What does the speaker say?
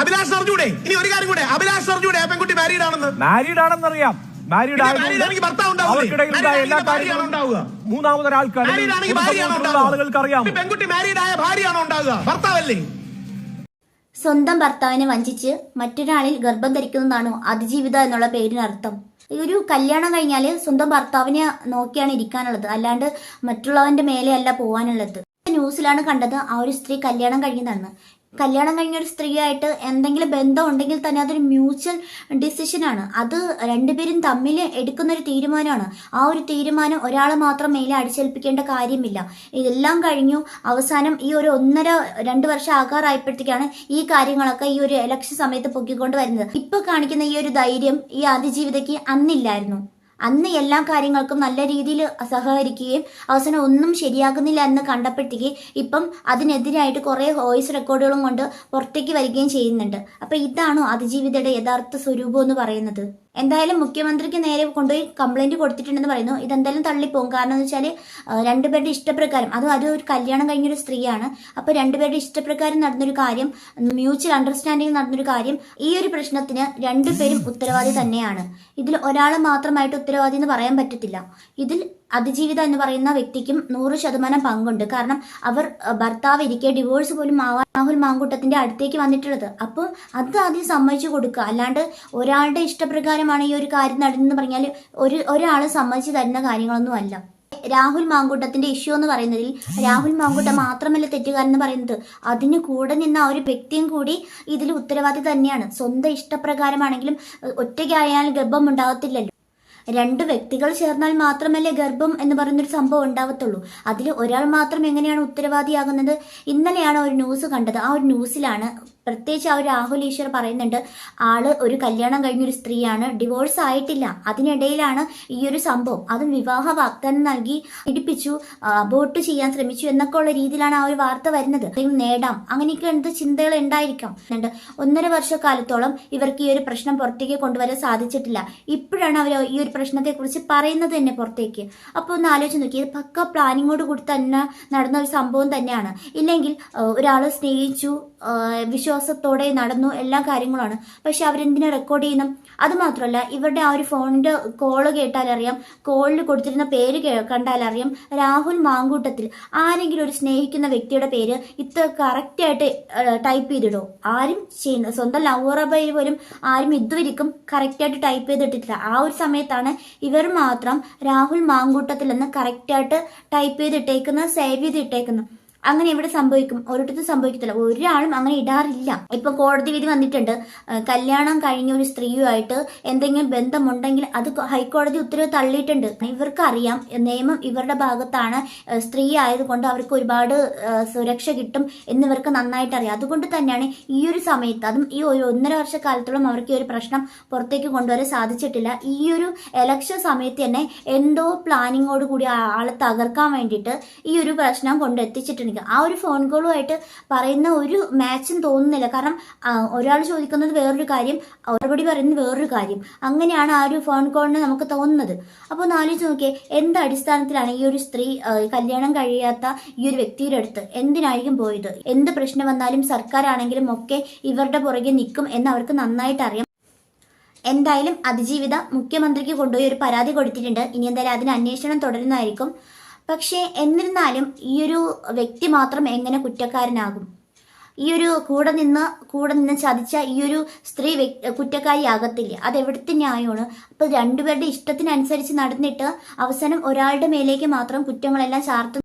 അഭിലാഷ് അറിഞ്ഞൂടെ? ഇനി ഒരു കാര്യം കൂടെ. അഭിലാഷ് അറിഞ്ഞൂടെ ആ പെൺകുട്ടി മാരീഡ് ആണെന്ന്? മാരീഡ് മാരീഡ് married ഭർത്താവ് ഉണ്ടാവില്ലേ? അവർക്കിടയിൽ എല്ലാ കാര്യങ്ങളും ഉണ്ടാവുക? മാരീഡ്? ആളുകൾക്ക് അറിയാം പെൺകുട്ടി മാരീഡ് ആയ ഭാര്യയാണോ ഉണ്ടാവുക? ഭർത്താവല്ലേ? സ്വന്തം ഭർത്താവിനെ വഞ്ചിച്ച് മറ്റൊരാളിൽ ഗർഭം ധരിക്കുന്നതാണോ അതിജീവിത എന്നുള്ള പേരിനർത്ഥം. ഈ ഒരു കല്യാണം കഴിഞ്ഞാൽ സ്വന്തം ഭർത്താവിനെ നോക്കിയാണ് ഇരിക്കാനുള്ളത്. അല്ലാണ്ട് മറ്റുള്ളവന്റെ മേലെയല്ല പോകാനുള്ളത് ന്യൂസിലാണ് കണ്ടത് ആ ഒരു സ്ത്രീ കല്യാണം കഴിഞ്ഞതാണ്. കല്യാണം കഴിഞ്ഞ ഒരു സ്ത്രീയായിട്ട് എന്തെങ്കിലും ബന്ധം ഉണ്ടെങ്കിൽ തന്നെ അതൊരു മ്യൂച്വൽ ഡിസിഷനാണ് അത് രണ്ടുപേരും തമ്മിൽ എടുക്കുന്ന ഒരു തീരുമാനമാണ്. ആ ഒരു തീരുമാനം ഒരാൾ മാത്രം മേലെ അടിച്ചേൽപ്പിക്കേണ്ട കാര്യമില്ല. ഇതെല്ലാം കഴിഞ്ഞു അവസാനം ഈ ഒരു ഒന്നര രണ്ട് വർഷം ആകാറായപ്പോഴത്തേക്കാണ് ഈ കാര്യങ്ങളൊക്കെ ഈ ഒരു ഇലക്ഷൻ സമയത്ത് പൊക്കിക്കൊണ്ട് വരുന്നത്. ഇപ്പൊ കാണിക്കുന്ന ഈ ഒരു ധൈര്യം ഈ അതിജീവിതയ്ക്ക് അന്നില്ലായിരുന്നു. അന്ന് എല്ലാ കാര്യങ്ങൾക്കും നല്ല രീതിയിൽ സഹകരിക്കുകയും അവസാനം ഒന്നും ശരിയാകുന്നില്ല എന്ന് കണ്ടപ്പോഴത്തേക്ക് ഇപ്പം അതിനെതിരായിട്ട് കുറേ വോയിസ് റെക്കോർഡുകളും കൊണ്ട് പുറത്തേക്ക് വരികയും ചെയ്യുന്നുണ്ട്. അപ്പോൾ ഇതാണോ അതിജീവിതയുടെ യഥാർത്ഥ സ്വരൂപം എന്ന് പറയുന്നത്? എന്തായാലും മുഖ്യമന്ത്രിക്ക് നേരെ കൊണ്ടുപോയി കംപ്ലൈന്റ് കൊടുത്തിട്ടുണ്ടെന്ന് പറയുന്നു. ഇതെന്തായാലും തള്ളിപ്പോകും. കാരണം എന്ന് വെച്ചാൽ രണ്ടുപേരുടെ ഇഷ്ടപ്രകാരം അതും അത് ഒരു കല്യാണം കഴിഞ്ഞൊരു സ്ത്രീയാണ്. അപ്പോൾ രണ്ടുപേരുടെ ഇഷ്ടപ്രകാരം നടന്നൊരു കാര്യം മ്യൂച്വൽ അണ്ടർസ്റ്റാൻഡിംഗ് നടന്നൊരു കാര്യം ഈ ഒരു പ്രശ്നത്തിന് രണ്ടുപേരും ഉത്തരവാദി തന്നെയാണ്. ഇതിൽ ഒരാൾ മാത്രമായിട്ട് ഉത്തരവാദി എന്ന് പറയാൻ പറ്റത്തില്ല. ഇതിൽ അതിജീവിത എന്ന് പറയുന്ന വ്യക്തിക്കും നൂറ് ശതമാനം പങ്കുണ്ട്. കാരണം അവർ ഭർത്താവ് ഇരിക്കെ ഡിവോഴ്സ് പോലും ആവാൻ രാഹുൽ മാങ്കൂട്ടത്തിന്റെ അടുത്തേക്ക് വന്നിട്ടുള്ളത്. അപ്പോൾ അത് ആദ്യം സമ്മതിച്ചു കൊടുക്കുക. അല്ലാണ്ട് ഒരാളുടെ ഇഷ്ടപ്രകാരമാണ് ഈ ഒരു കാര്യം നടന്നെന്ന് പറഞ്ഞാൽ ഒരു ഒരാൾ സമ്മതിച്ചു തരുന്ന കാര്യങ്ങളൊന്നും അല്ല. രാഹുൽ മാങ്കൂട്ടത്തിന്റെ ഇഷ്യൂ എന്ന് പറയുന്നതിൽ രാഹുൽ മാങ്കൂട്ടം മാത്രമല്ല തെറ്റുകാരൻ എന്ന് പറയുന്നത്. അതിന് കൂടെ നിന്ന ആ ഒരു വ്യക്തിയും കൂടി ഇതിൽ ഉത്തരവാദി തന്നെയാണ്. സ്വന്തം ഇഷ്ടപ്രകാരമാണെങ്കിലും ഒറ്റയ്ക്കായാൽ ഗർഭം ഉണ്ടാകത്തില്ലല്ലോ. രണ്ട് വ്യക്തികൾ ചേർന്നാൽ മാത്രമല്ലേ ഗർഭം എന്ന് പറയുന്നൊരു സംഭവം ഉണ്ടാവത്തുള്ളൂ. അതിൽ ഒരാൾ മാത്രം എങ്ങനെയാണ് ഉത്തരവാദിയാകുന്നത്? ഇന്നലെയാണ് ഒരു ന്യൂസ് കണ്ടത്. ആ ഒരു ന്യൂസിലാണ് പ്രത്യേകിച്ച് ആ ഒരു രാഹുൽ ഈശ്വർ പറയുന്നുണ്ട് ആൾ ഒരു കല്യാണം കഴിഞ്ഞൊരു സ്ത്രീയാണ് ഡിവോഴ്സ് ആയിട്ടില്ല. അതിനിടയിലാണ് ഈ ഒരു സംഭവം. അതും വിവാഹ വാഗ്ദാനം നൽകി ഇടിപ്പിച്ചു അബോട്ട് ചെയ്യാൻ ശ്രമിച്ചു എന്നൊക്കെ ഉള്ള രീതിയിലാണ് ആ ഒരു വാർത്ത വരുന്നത്. നേടാം അങ്ങനെയൊക്കെ എന്ത് ചിന്തകൾ ഉണ്ടായിരിക്കാം? ഉണ്ട്. ഒന്നര വർഷക്കാലത്തോളം ഇവർക്ക് ഈ ഒരു പ്രശ്നം പുറത്തേക്ക് കൊണ്ടുവരാൻ സാധിച്ചിട്ടില്ല. ഇപ്പോഴാണ് അവർ ഈ ഒരു പ്രശ്നത്തെ കുറിച്ച് പറയുന്നത് തന്നെ പുറത്തേക്ക്. അപ്പോൾ ഒന്ന് ആലോചിച്ച് നോക്കി ഇത് പക്ക പ്ലാനിങ്ങോട് കൂടി തന്നെ നടന്ന ഒരു സംഭവം തന്നെയാണ്. ഇല്ലെങ്കിൽ ഒരാൾ സ്നേഹിച്ചു വിശ്വാസത്തോടെ നടന്നു എല്ലാ കാര്യങ്ങളുമാണ് പക്ഷെ അവരെന്തിനാ റെക്കോർഡ് ചെയ്യുന്നു? അത് മാത്രമല്ല ഇവരുടെ ആ ഒരു ഫോണിന്റെ കോൾ കേട്ടാലറിയാം കോളിൽ കൊടുത്തിരുന്ന പേര് കണ്ടാൽ കണ്ടാലറിയാം രാഹുൽ മാങ്കൂട്ടത്തിൽ ആരെങ്കിലും ഒരു സ്നേഹിക്കുന്ന വ്യക്തിയുടെ പേര് ഇത്ര കറക്റ്റായിട്ട് ടൈപ്പ് ചെയ്തിടോ? ആരും ചെയ്യുന്ന സ്വന്തം ലവറബൈ പോലും ആരും ഇതുവരിക്കും കറക്റ്റായിട്ട് ടൈപ്പ് ചെയ്തിട്ടില്ല. ആ ഒരു സമയത്താണ് ഇവർ മാത്രം രാഹുൽ മാങ്കൂട്ടത്തിൽ എന്ന് കറക്റ്റായിട്ട് ടൈപ്പ് ചെയ്തിട്ടേക്കുന്നത് സേവ് ചെയ്തിട്ടേക്കുന്നത്. അങ്ങനെ എവിടെ സംഭവിക്കും? ഒരിടത്തും സംഭവിക്കത്തില്ല. ഒരാളും അങ്ങനെ ഇടാറില്ല. ഇപ്പൊ കോടതി വിധി വന്നിട്ടുണ്ട്. കല്യാണം കഴിഞ്ഞ ഒരു സ്ത്രീയുമായിട്ട് എന്തെങ്കിലും ബന്ധമുണ്ടെങ്കിൽ അത് ഹൈക്കോടതി ഉത്തരവ് തള്ളിയിട്ടുണ്ട്. ഇവർക്ക് അറിയാം നിയമം ഇവരുടെ ഭാഗത്താണ്. സ്ത്രീ ആയതുകൊണ്ട് അവർക്ക് ഒരുപാട് സുരക്ഷ കിട്ടും എന്നിവർക്ക് നന്നായിട്ട് അറിയാം. അതുകൊണ്ട് തന്നെയാണ് ഈ ഒരു സമയത്ത് അതും ഈ ഒരു ഒന്നര വർഷക്കാലത്തോളം അവർക്ക് ഈ ഒരു പ്രശ്നം പുറത്തേക്ക് കൊണ്ടുവരാൻ സാധിച്ചിട്ടില്ല. ഈ ഒരു എലക്ഷൻ സമയത്ത് തന്നെ എന്തോ പ്ലാനിങ്ങോട് കൂടി ആളെ തകർക്കാൻ വേണ്ടിയിട്ട് ഈ ഒരു പ്രശ്നം കൊണ്ടെത്തിച്ചിട്ടുണ്ട് ആ ഒരു ഫോൺ കോളുമായിട്ട് പറയുന്ന ഒരു മാച്ചും തോന്നുന്നില്ല. കാരണം ഒരാൾ ചോദിക്കുന്നത് വേറൊരു കാര്യം മറുപടി പറയുന്നത് വേറൊരു കാര്യം. അങ്ങനെയാണ് ആ ഒരു ഫോൺ കോളിന് നമുക്ക് തോന്നുന്നത്. അപ്പോൾ ഒന്ന് ആലോചിച്ച് നോക്കിയേ എന്ത് അടിസ്ഥാനത്തിലാണ് ഈ ഒരു സ്ത്രീ കല്യാണം കഴിയാത്ത ഈ ഒരു വ്യക്തിയുടെ അടുത്ത് എന്തിനായിരിക്കും പോയത്? എന്ത് പ്രശ്നം വന്നാലും സർക്കാരാണെങ്കിലും ഒക്കെ ഇവരുടെ പുറകെ നിൽക്കും എന്ന് അവർക്ക് നന്നായിട്ട് അറിയാം. എന്തായാലും അതിജീവിത മുഖ്യമന്ത്രിക്ക് കൊണ്ടുപോയി ഒരു പരാതി കൊടുത്തിട്ടുണ്ട്. ഇനി എന്തായാലും അതിന് അന്വേഷണം തുടരുന്നതായിരിക്കും. പക്ഷേ എന്നിരുന്നാലും ഈ ഒരു വ്യക്തി മാത്രം എങ്ങനെ കുറ്റക്കാരനാകും? ഈ ഒരു കൂടെ നിന്ന് കൂടെ നിന്ന് ചതിച്ച ഈ ഒരു സ്ത്രീ വ്യക്തി കുറ്റക്കാരിയാകത്തില്ല അത് എവിടുത്തെ ന്യായമാണ്? അപ്പൊ രണ്ടുപേരുടെ ഇഷ്ടത്തിനനുസരിച്ച് നടന്നിട്ട് അവസാനം ഒരാളുടെ മേലേക്ക് മാത്രം കുറ്റങ്ങളെല്ലാം ചാർത്ത്